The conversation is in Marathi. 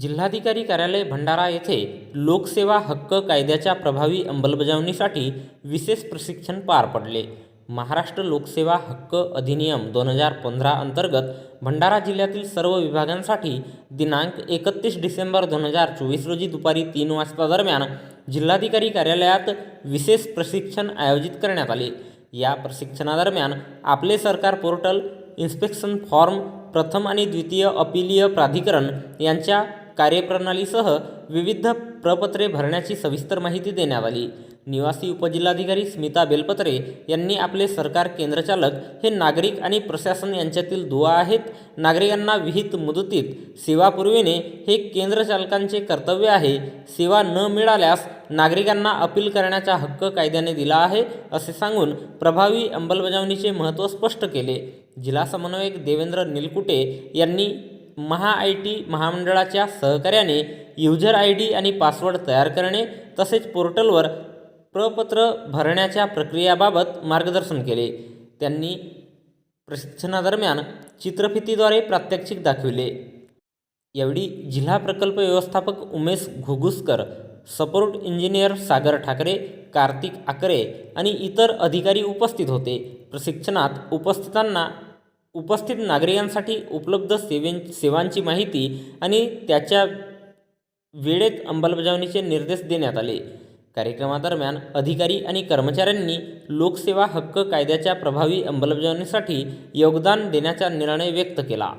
जिल्हाधिकारी कार्यालय भंडारा येथे लोकसेवा हक्क कायद्याच्या प्रभावी अंमलबजावणीसाठी विशेष प्रशिक्षण पार पडले. महाराष्ट्र लोकसेवा हक्क अधिनियम दोन हजार पंधरा अंतर्गत भंडारा जिल्ह्यातील सर्व विभागांसाठी दिनांक एकतीस डिसेंबर दोन हजार चोवीस रोजी दुपारी तीन वाजता दरम्यान जिल्हाधिकारी कार्यालयात विशेष प्रशिक्षण आयोजित करण्यात आले. या प्रशिक्षणादरम्यान आपले सरकार पोर्टल इन्स्पेक्शन फॉर्म प्रथम आणि द्वितीय अपिलीय प्राधिकरण यांच्या कार्यप्रणालीसह विविध प्रपत्रे भरण्याची सविस्तर माहिती देण्यात आली. निवासी उपजिल्हाधिकारी स्मिता बेलपत्रे यांनी आपले सरकार केंद्रचालक हे नागरिक आणि प्रशासन यांच्यातील दुवा आहेत. नागरिकांना विहित मुदतीत सेवा पुरविणे हे केंद्रचालकांचे कर्तव्य आहे. सेवा न मिळाल्यास नागरिकांना अपील करण्याचा हक्क कायद्याने दिला आहे असे सांगून प्रभावी अंमलबजावणीचे महत्त्व स्पष्ट केले. जिल्हा समन्वयक देवेंद्र निलकुटे यांनी महा आय टी महामंडळाच्या सहकार्याने युजर आय डी आणि पासवर्ड तयार करणे तसेच पोर्टलवर प्रपत्र भरण्याच्या प्रक्रियाबाबत मार्गदर्शन केले. त्यांनी प्रशिक्षणादरम्यान चित्रफितीद्वारे प्रात्यक्षिक दाखविले. यावेळी जिल्हा प्रकल्प व्यवस्थापक उमेश घुगुसकर सपोर्ट इंजिनियर सागर ठाकरे कार्तिक आकरे आणि इतर अधिकारी उपस्थित होते. प्रशिक्षणात उपस्थितांना उपस्थित नागरिकांसाठी उपलब्ध सेवें सेवांची माहिती आणि त्याच्या वेळेत अंमलबजावणीचे निर्देश देण्यात आले. कार्यक्रमादरम्यान अधिकारी आणि कर्मचाऱ्यांनी लोकसेवा हक्क कायद्याच्या प्रभावी अंमलबजावणीसाठी योगदान देण्याचा निर्णय व्यक्त केला.